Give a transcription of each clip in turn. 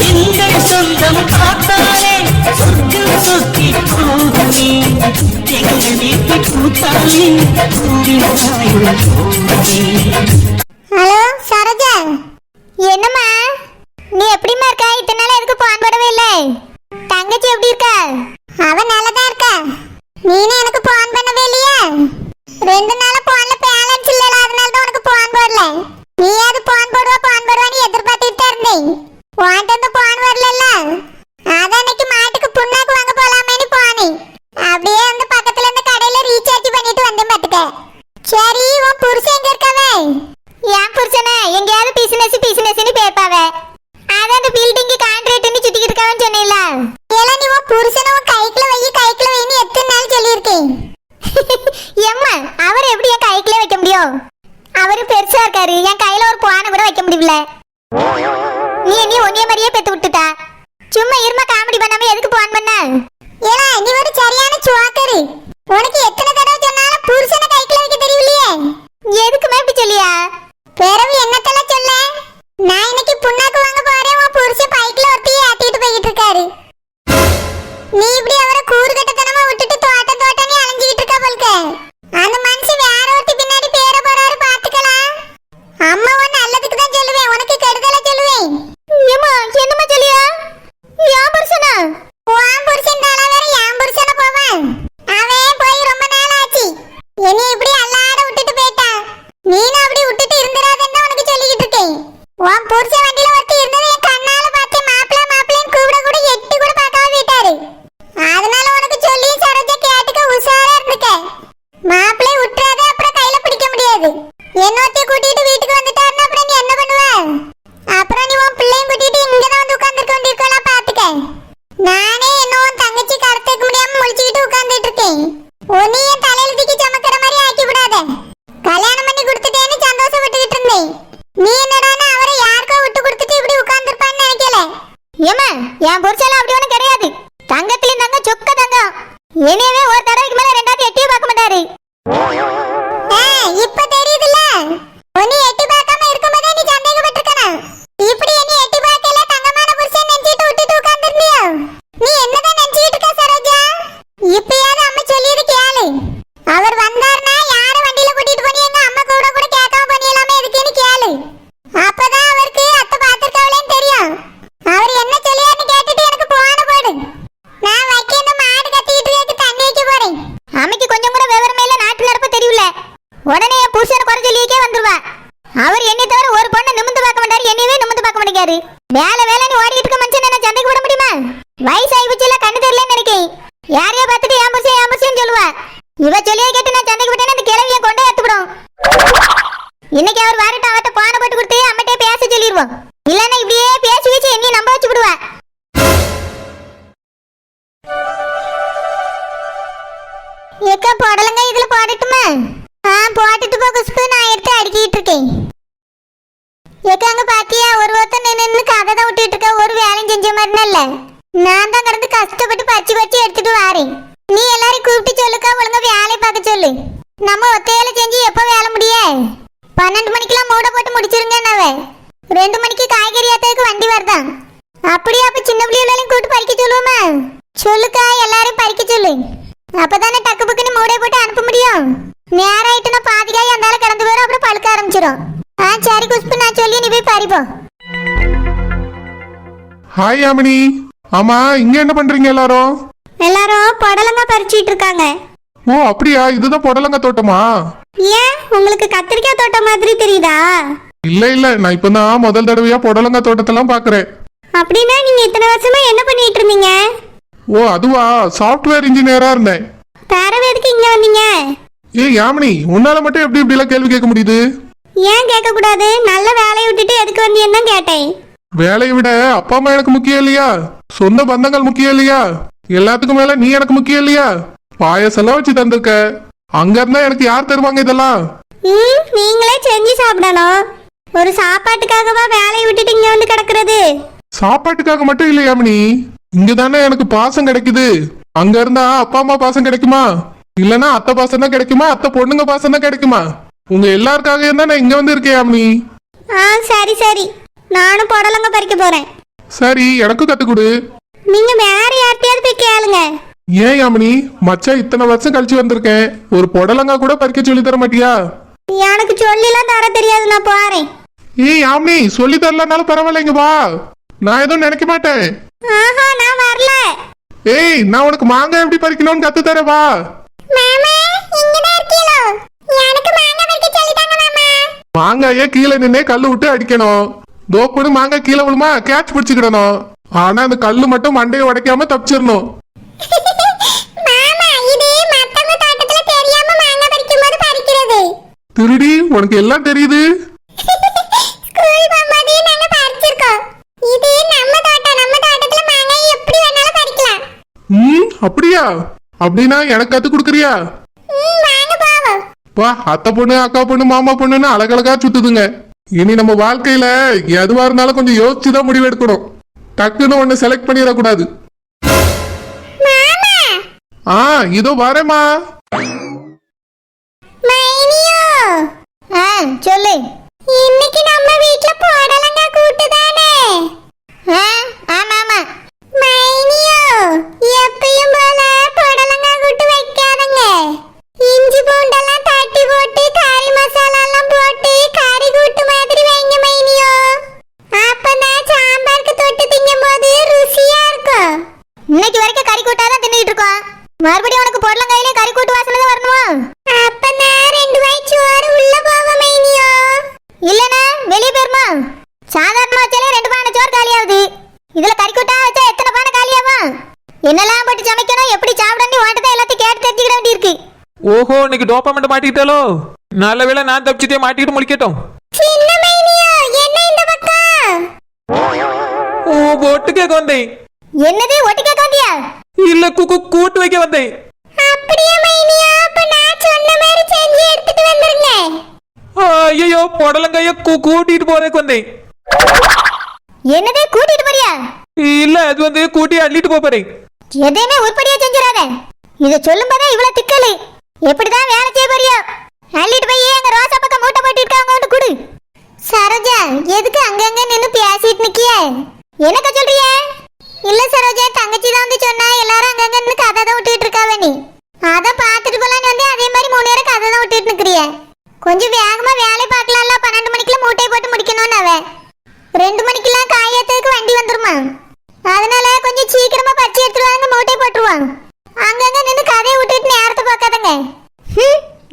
எங்கள் சொந்தம் பார்த்தாலே சுத்தி சுத்தி போகுமே எங்கள் வீட்டு பூத்தாலே ஹலோ சரோஜா. என்னம்மா? நீ எப்படிமா இருக்கா? இத்தனை நாள் எதுக்கு போன் போடவே இல்லை. தங்கச்சி எப்படி இருக்கா? அவ நல்லதா இருக்கா. நீனே எனக்கு போன் பண்ணவே இல்லையா? ரெண்டு நாளா போன் பேலன்ஸ் இல்லல அதனால தான் உனக்கு போன் போடல நீ அது போன் போடுவா போன் போடுவான்னு எதிர்பார்த்துட்டு தான் இருந்தேன் உன்கிட்ட இருந்து போன் வரலல்ல அதான் இன்னைக்கு மாட்டுக்கு புண்ணாக்கு வாங்க போலாமேன்னு போனேன் அப்படியே வந்து பக்கத்துல இருந்த கடையில ரீசார்ஜ் பண்ணிட்டு வந்தேன் பாத்துக்க சரி உன் புருஷன் எங்க இருக்காவே என் புருஷனே எங்கேயாவது பிசினஸ் பிசினஸ்னு பேப்பாவ அதான் அந்த பில்டிங் கான்ட்ராக்ட்னு சுத்திக்கிட்டு இருக்காவன்னு சொன்னேன்ல ஏல நீ உன் புருஷனை உன் கைக்குள்ள வை கைக்குள்ள வைன்னு எத்தனை நாள் சொல்லியிருக்கேன் எம்மா அவர் எப்படி என் கைக்குள்ள வைக்க முடியும் அவரு பெருசா இருக்காரு என் கையில ஒரு பானை கூட வைக்க முடியல நீ நீ ஒன்னே மாதிரியே பெத்து விட்டுட்டா. சும்மா இருமா காமெடி பண்ணாம எதுக்கு போன் பண்ண ஏன்னா நீ ஒரு சரியான சுவாக்கரு. உனக்கு எத்தனை தடவை சொன்னாலும் புருஷனை கைக்குள்ள வைக்க தெரியலையே எதுக்குமே இப்படி சொல்லியா பிறவு என்னத்தெல்லாம் சொல்ல நான் இன்னைக்கு புண்ணாக்கு வாங்க போறேன் உன் புருஷன் பைக்ல ஒருத்தி ஏத்திட்டு போயிட்டு இருக்காரு நீ இப்படி அவரை கூறு கட்டத்தனமா விட்டுட்டு தோட்டம் தோட்டம்னு அலைஞ்சிக்கிட்டு இருக்கா போல்க அந்த மனுஷன் வேற ஒருத்தி பின்னாடி பேர போறாரு பாத்துக்கலாம் அம்மா உன் நல்லதுக்கு தான் சொல்லுவேன் உனக்கு கெடுதலா சொல்லுவேன் ஏமா என்னமா சொல்லியா யான் புருஷனா உன் புருஷன் தானா வேற யான் புருஷனா போவான் அவன் போய் ரொம்ப நாள் ஆச்சு என்னை இப்படி அல்லாட விட்டுட்டு போயிட்டான் நீனும் அப்படி விட்டுட்டு இருந்துடாதன்னு தான் உனக்கு சொல்லிக்கிட்டு இருக்கேன் உன் புருஷன் வண்டியில ஒருத்தி இருந்தது என் கண்ணால பார்த்தேன் மாப்பிள்ள மாப்பிள்ளைன்னு கூப்பிட கூட எட்டி கூட பார்க்காம போயிட்டாரு அதனால உனக்கு சொல்லி சரோஜா கேட்டுக்க உஷாரா இருந்துக்க மாப்பிள்ளை விட்டுறாத அப்புறம் கையில பிடிக்க முடியாது என்னொத்தி கூட்டிட்டு வீட்டுக்கு வந்துட்டாருன்னா அப்புறம் நீ என்ன பண்ணுவ அப்புறம் நீ உன் பிள்ளையும் கூட்டிட்டு இங்க தான் வந்து உட்கார்ந்துருக்க வேண்டியிருக்கலாம் பாத்துக்க நானே என்ன உன் தங்கச்சி கடத்துக்க முடியாம முழிச்சுக்கிட்டு உட்கார்ந்துட்டு இருக்கேன் உன்னை என் தலையில தூக்கி சமக்கிற மாதிரி ஆக்கி விடாத கல்யாணம் பண்ணி கொடுத்துட்டேன்னு சந்தோஷப்பட்டுக்கிட்டு இருந்தேன் நீ என்னடான்னா அவரை யாருக்கோ விட்டு கொடுத்துட்டு இப்படி உட்கார்ந்துருப்பான்னு நினைக்கல ஏமா என் புருஷன் அப்படி ஒண்ணும் கிடையாது தங்கத்திலும் தங்க சொக்க தங்கம் இனியவே ஒரு தடவைக்கு மேல ரெண்டாவது எட்டியே பார்க்க மாட்டாரு இப்ப தெரியுதுல்ல உன்னை எட்டி பார்க்காம இருக்கும்போதே நீ சந்தேகப்பட்டிருக்கணும் இப்படி என்னை எட்டி பார்க்கல தங்கமான புருஷன் நினைச்சிட்டு விட்டுட்டு உட்கார்ந்திருந்தியோ நீ என்னதான் நினைச்சிட்டு இருக்க சரோஜா இப்பயாவது அம்மா சொல்லியது கேளு அவர் வந்தாருன்னா யார வண்டியில கூட்டிட்டு போனி எங்க அம்மா கூட கூட கேட்காம பண்ணிடலாமே எதுக்குன்னு கேளு அப்பதான் அவருக்கு அத்தை பார்த்திருக்காவளேன்னு தெரியும் அவர் என்ன சொல்லியாருன்னு கேட்டுட்டு எனக்கு போன போடு நான் வைக்க இந்த மாடு கத்திக்கிட்டு இருக்கு தண்ணி வைக்க போறேன் அம்மைக்கு கொஞ்சம் கூட விவரமே இல்ல நாட்டு நடப்பு தெரியல உடனே என் புருஷனை குறை சொல்லியே வந்துருவா அவர் என்னை தவிர ஒரு பொண்ணை நிமிந்து பார்க்க மாட்டாரு என்னையவே நிமிந்து பார்க்க மாட்டேங்காரு வேலை வேலைன்னு ஓடிட்டு இருக்க மனுஷன் என்ன சந்தைக்கு விட முடியுமா? வயசாகி போச்சுல கண்ணு தெரியலன்னு நினைக்கேன் யாரையோ பார்த்துட்டு என் புருஷன் என் புருஷன் சொல்லுவா. இவ சொல்லியே கேட்டு நான் சந்தைக்கு விட்டேன்னு அந்த கிழவிய கொண்டே எடுத்துவிடும் இன்னைக்கு அவர் வரட்டும் அவர்கிட்ட போன போட்டு கொடுத்து அம்மட்டே பேச சொல்லிடுவோம் இல்லன்னா இப்படியே பேசி வச்சு என்னையும் நம்ப வச்சு விடுவா. எக்கா போடலங்க இதுல போடட்டுமா? ஆ போட்டுட்டு போ குஷ்பு நான் எடுத்து அடுக்கிட்டு இருக்கேன். எக்காங்க பாத்தியா ஒரு ஒருத்தர் நின்று கதை தான் விட்டுட்டு இருக்க ஒரு வேலையும் செஞ்ச மாதிரி இல்ல. நான் தான் கடந்து கஷ்டப்பட்டு பச்சு பச்சு எடுத்துட்டு வாரேன். நீ எல்லாரையும் கூப்பிட்டு சொல்லுக்கா ஒழுங்கா வேலையை பார்க்க சொல்லு. நம்ம ஒத்தையில செஞ்சு எப்போ வேலை முடிய? பன்னெண்டு மணிக்கெல்லாம் மூட போட்டு முடிச்சிருங்க நாவ ரெண்டு மணிக்கு காய்கறி ஏத்ததுக்கு வண்டி வருதான் அப்படியே அப்ப சின்ன பிள்ளைகளையும் கூப்பிட்டு பறிக்க சொல்லுவோமா? சொல்லுக்கா எல்லாரையும் பறிக்க சொல்லு. அப்பதானே டக்கு புக்குன்னு மூடை போட்டு அனுப்ப முடியும். நேரம் ஆயிட்டுனா பாதிக்காய் அந்த கிடந்து போயிடும் அப்புறம் பழுக்க ஆரம்பிச்சிடும் ஆ சரி குஷ்பு நான் சொல்லி நீ போய் பறிப்போம் ஹாய் யாமினி. ஆமா இங்க என்ன பண்றீங்க எல்லாரும்? எல்லாரும் புடலங்க பறிச்சிட்டு இருக்காங்க. ஓ அப்படியா? இதுதான் புடலங்க தோட்டமா? ஏன்? உங்களுக்கு கத்திரிக்காய் தோட்டம் மாதிரி தெரியுதா? இல்ல இல்ல நான் இப்பதான் முதல் தடவையா புடலங்க தோட்டத்தெல்லாம் பாக்குறேன். அப்படின்னா நீங்க இத்தனை வருஷமா என்ன பண்ணிட்டு இருந்தீங்க? ஓ அதுவா? சாஃப்ட்வேர் இன்ஜினியரா இருந்தேன். பேரவே எதுக்கு இங்க வந்தீங்க. ஏ யாமினி உன்னால மட்டும் எப்படி இப்படி எல்லாம் கேள்வி கேட்க முடியுது? ஏன் கேட்க கூடாது நல்ல வேலையை விட்டுட்டு எதுக்கு வந்தீங்கன்னு தான் கேட்டேன். வேலையை விட அப்பா அம்மா எனக்கு முக்கியம் இல்லையா? சொந்த பந்தங்கள் முக்கியம் இல்லையா? எல்லாத்துக்கும் மேல நீ எனக்கு முக்கியம் இல்லையா? பாயசெல்லாம் வச்சு தந்திருக்க. அங்க இருந்தா எனக்கு யார் தருவாங்க இதெல்லாம்? ம் நீங்களே செஞ்சு சாப்பிடணும். ஒரு சாப்பாட்டுக்காகவா வேலையை விட்டுட்டு இங்க வந்து கிடக்குறது? சாப்பாட்டுக்காக மட்டும் இல்ல யாமினி இங்க தானே எனக்கு பாசம் கிடைக்குது. அங்க இருந்தா அப்பா அம்மா பாசம் கிடைக்குமா? இல்லனா அத்தை பாசம் தான் கிடைக்குமா? அத்தை பொண்ணுங்க பாசம் தான் கிடைக்குமா? உங்க எல்லாருக்காக தான் நான் இங்க வந்து இருக்கேன் யாமினி ஆ சரி சரி. நானும் புடலங்க பறிக்க போறேன். சரி எனக்கும் கத்து கொடு. நீங்க வேற யார்கிட்டயாவது போய் கேளுங்க. ஏன் யாமினி மச்சான் இத்தனை வருஷம் கழிச்சு வந்திருக்கேன். ஒரு புடலங்கா கூட பறிக்க சொல்லி தர மாட்டியா? எனக்கு சொல்லிலாம் தர தெரியாது நான் போறேன். ஏய் யாமினி சொல்லி தரலனாலும் பரவாயில்லைங்க வா. நான் எதுவும் நினைக்க மாட்டேன். ஆஹா நான் வரல. ஏய் நான் உனக்கு மாங்காய் எப்படி பறிக்கணும்னு கத்து தரேன் வா. மாமா இங்க தான் இருக்கீங்களோ எனக்கு மாங்காய் பறிக்க சொல்லி தாங்க மாமா மாங்காய கீழே நின்னே கல்லு விட்டு அடிக்கணும். தோப்புன்னு மாங்காய் கீழே விழுமா கேட்ச் பிடிச்சுக்கிடணும். ஆனா அந்த கல்லு மட்டும் மண்டையை உடைக்காம தப்பிச்சிடணும். திருடி உனக்கு எல்லாம் தெரியுது. அப்படியா? அப்படின்னா எனக்கு கத்து கொடுக்குறியா? வா அத்தை பொண்ணு அக்கா பொண்ணு மாமா பொண்ணுன்னு அழகழகா சுத்துதுங்க. இனி நம்ம வாழ்க்கையில எதுவா இருந்தாலும் கொஞ்சம் யோசிச்சு தான் முடிவு எடுக்கணும் டக்குன்னு ஒண்ணு செலக்ட் பண்ணிடக்கூடாது. ஆ இதோ வரேம்மா. சொல்லு. இன்னைக்கு நம்ம வீட்ல புடலங்கா கூட்டு தானே ஆ ஆமா ஆமா மைனியோ எப்பயும் போல புடலங்கா கூட்டு வைக்காதங்க இஞ்சி பூண்டெல்லாம் தட்டி போட்டு கறி மசாலா எல்லாம் போட்டு கறி கூட்டு மாதிரி வைங்க மைனியோ அப்பதான் சாம்பாருக்கு தொட்டு திங்கும்போது ருசியா இருக்கும் இன்னைக்கு வரைக்கும் கறி கூட்டா தான் தின்னுட்டு இருக்கோம் மறுபடியும் உனக்கு பொருளங்காயிலே கறி கூட்டு வாசனை தான் வரணுமா அப்பதான் ரெண்டு வாய் சோறு உள்ள போக மைனியோ இல்லனா வெளிய போயிருமா சாதாரணமா வச்சாலே ரெண்டு பானை சோறு காலியாகுது இதுல கறி கூட்டா வச்சா எத்தனை பானை காலியாகும் என்னெல்லாம் போட்டு சமைக்கணும் எப்படி சாப்பிடணும் உன்கிட்ட தான் எல்லாத்தையும் வேண்டியிருக்கு ஓஹோ இன்னைக்கு டோப்பாமெண்ட் மாட்டிக்கிட்டாலோ? நல்ல வேளை நான் தப்பிச்சுட்டே மாட்டிக்கிட்டு பக்கம்? ஓ ஒட்டு கேட்க வந்தேன் என்னது ஒட்டு கேட்க வந்தியா இல்ல குக்கு கூட்டு வைக்க வந்தேன். அப்படியே மைனியோ? அப்ப நான் சொன்ன மாதிரி செஞ்சு எடுத்துட்டு வந்துருங்க. ஐயோ புடலங்கைய கூட்டிட்டு போறதுக்கு வந்தேன் என்னது கூட்டிட்டு போறியா? இல்ல அது வந்து கூட்டி அள்ளிட்டு போறேன். எதையுமே உருப்படியா செஞ்சிடாத. இத சொல்லும்போதே இவ்வளவு திக்கலு. எப்படிதான் வேலை செய்ய போறியோ? அள்ளிட்டு போய் எங்க ரோசா பக்கம் மூட்டை போட்டு இருக்காங்க? வந்து குடு. சரோஜா எதுக்கு அங்கங்க நின்னு பேசிட்டு நிக்கிய? என்னக்க சொல்றிய? இல்ல சரோஜா தங்கச்சி தான் வந்து சொன்னா எல்லாரும் அங்கங்க நின்னு கதை தான் விட்டுட்டு இருக்காவ நீ. அத பாத்துட்டு போலான்னு வந்து அதே மாதிரி மூணு நேரம் கதை தான் விட்டுட்டு நிக்கிறிய. கொஞ்சம் வேகமா வேலை பார்க்கலாம்ல. பன்னெண்டு மணிக்குள்ள மூட்டையை போட்டு முடிக்கணும்னு அவன் ரெண்டு மணிக்கெல்லாம் காயத்துக்கு வண்டி வந்துருமா அதனால கொஞ்சம் சீக்கிரமா பறிச்சு எடுத்துட்டு வாங்க மூட்டை போட்டுருவாங்க அங்கங்க நின்று கதையை விட்டுட்டு நேரத்தை பார்க்காதங்க ஹம்,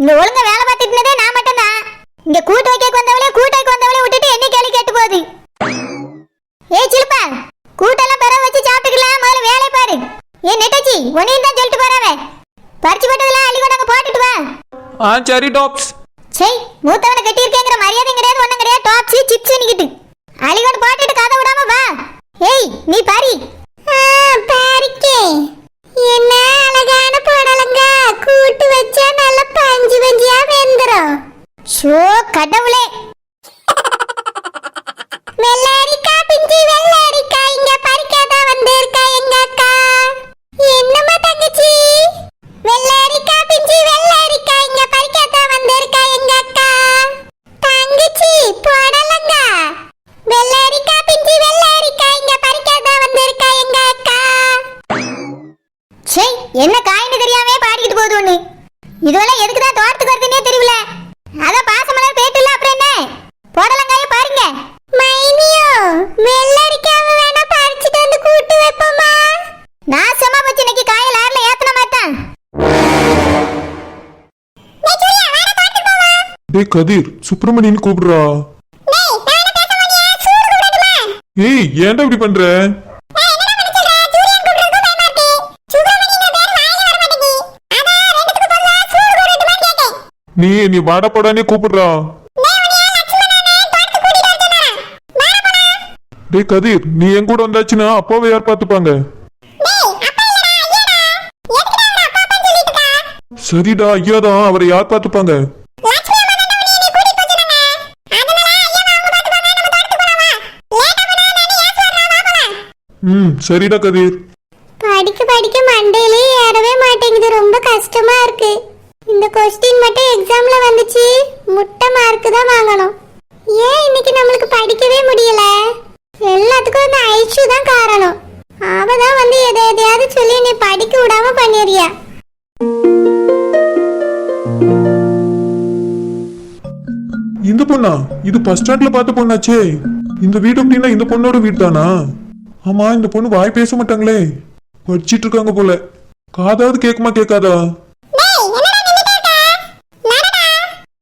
இங்க ஒழுங்கா வேலை பார்த்துட்டு இருந்ததே நான் மட்டும்தான். இங்க கூட்டு வைக்க வந்தவளே கூட்டு வைக்க வந்தவளே விட்டுட்டு என்ன கேள்வி கேட்டு போகுது. ஏய் சிலுப்பா கூட்டெல்லாம் பெற வச்சு சாப்பிட்டுக்கலாம் முதல்ல வேலையை பாரு. ஏ நெட்டச்சி உன்னையும் தான் சொல்லிட்டு போறாவே. பறிச்சு போட்டதெல்லாம் அள்ளி கொண்டாங்க போட்டுட்டு வா. ஆ சரி டாப்ஸ். சே சே என்ன காயின்னு தெரியாம பாடிக்கிட்டு போகுது ஒண்ணு இதுவெல்லாம் எதுக்கு தான் தோட்டத்துக்கு வருதுன்னே தெரியல. அதான் பாசமலர் பேட்டுல அப்புறம் என்ன? புடலங்காய பாருங்க. மைனியோ வெள்ளரிக்காவை வேணா பறிச்சுட்டு வந்து கூட்டு வைப்போமா? நாசமா போச்சு இன்னைக்கு காய லாரில ஏத்தன தான். டேய் கதிர் சுப்பிரமணியன் கூப்பிடுறா. ஏய் ஏன்டா இப்படி பண்ற? நீ நீ வாடப்படானே போடானே கூப்பிடுறா. டேய் கதிர் நீ என் கூட வந்தாச்சுன்னா அப்பாவை யார் பார்த்துப்பாங்க? சரிடா ஐயாதான் அவரை யார் பார்த்துப்பாங்க? ம் சரிடா கதிர். படிக்க படிக்க மண்டையிலே ஏறவே மாட்டேங்குது. ரொம்ப கஷ்டமா இருக்கு. இந்த கொஸ்டின் மட்டும் எக்ஸாம்ல வந்துச்சு. முட்டை மார்க் தான் வாங்கணும். ஏன் இன்னைக்கு நம்மளுக்கு படிக்கவே முடியல? எல்லாத்துக்கும் இந்த ஐஷு தான் காரணம். அவ தான் வந்து எதை எதையாவது சொல்லி நீ படிக்க விடாம பண்ணிடுறியா இந்த பொண்ணா? இது பஸ் ஸ்டாண்ட்ல பார்த்த பொண்ணாச்சே. இந்த வீடு அப்படின்னா இந்த பொண்ணோட வீடு தானா ஆமா இந்த பொண்ணு வாய் பேச மாட்டாங்களே. படிச்சிட்டு இருக்காங்க போல. காதாவது கேட்குமா கேட்காதா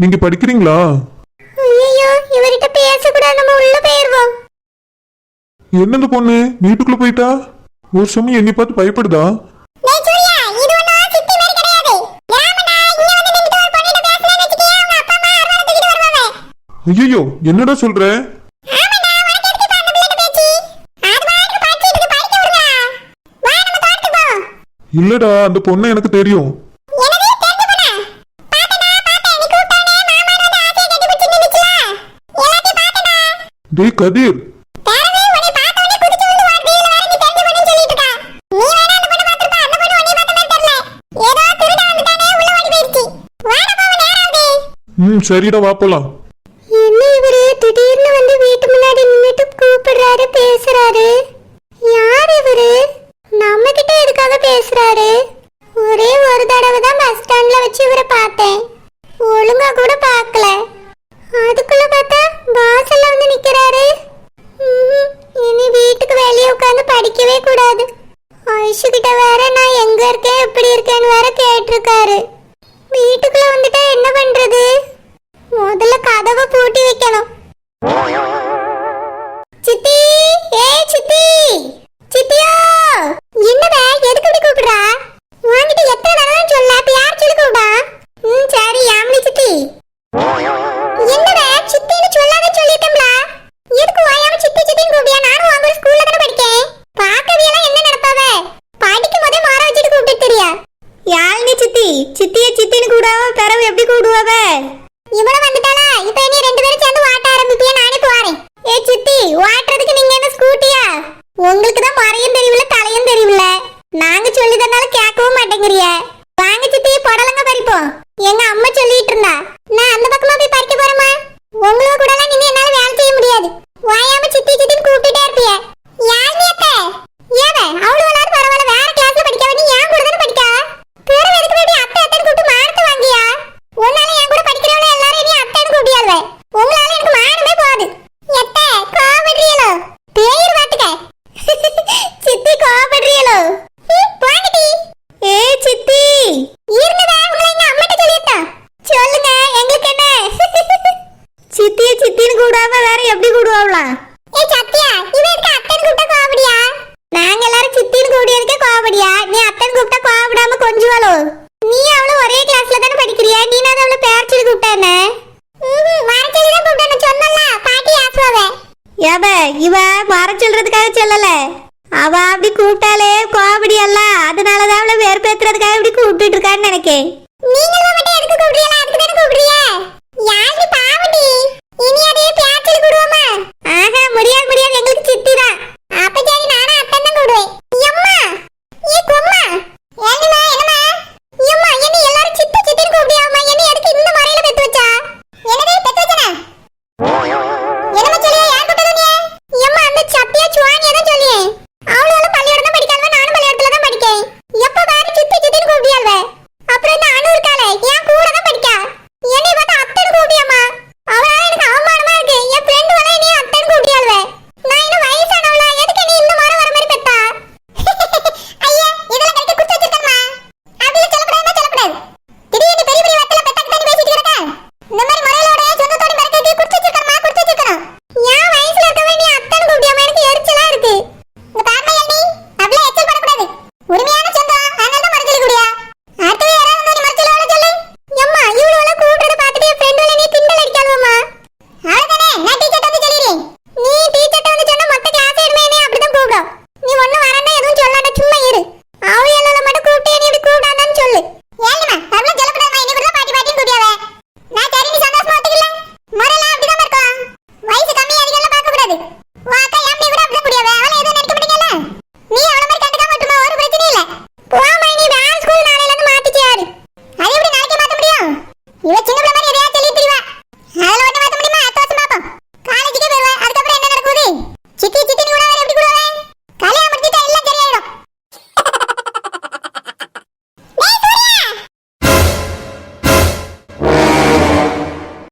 நீங்க படிக்கிறீங்களா? ஐயோ என்னது பொண்ணு வீட்டுக்குள்ள போயிட்டா? ஒரு சமயம் என்னை பார்த்து பயப்படுதா? ஐயோ என்னடா சொல்ற? இல்லடா அந்த பொண்ணு எனக்கு தெரியும். டேய் கதிர். ம் சரிடா வா போலாம். என்ன இவரு திடீர்னு வந்து வீட்டு முன்னாடி நின்னுட்டு கூப்பிடுறாரு பேசுறாரு. யார் இவரு? நம்ம கிட்ட எதுக்காக பேசுறாரு? ஏப இவ வர சொல்றதுக்காக சொல்லல. அவ அப்படி கூப்பிட்டாலே கோபடி அல்ல. அதனால தான் அவளை வேறு பேத்துறதுக்காக இப்படி கூப்பிட்டு இருக்கான்னு நினைக்கேன். நீங்க மட்டும் எதுக்கு கூப்பிடுறீங்க? அதுக்கு தானே கூப்பிடுறீங்க? யாரு பாவடி? இனி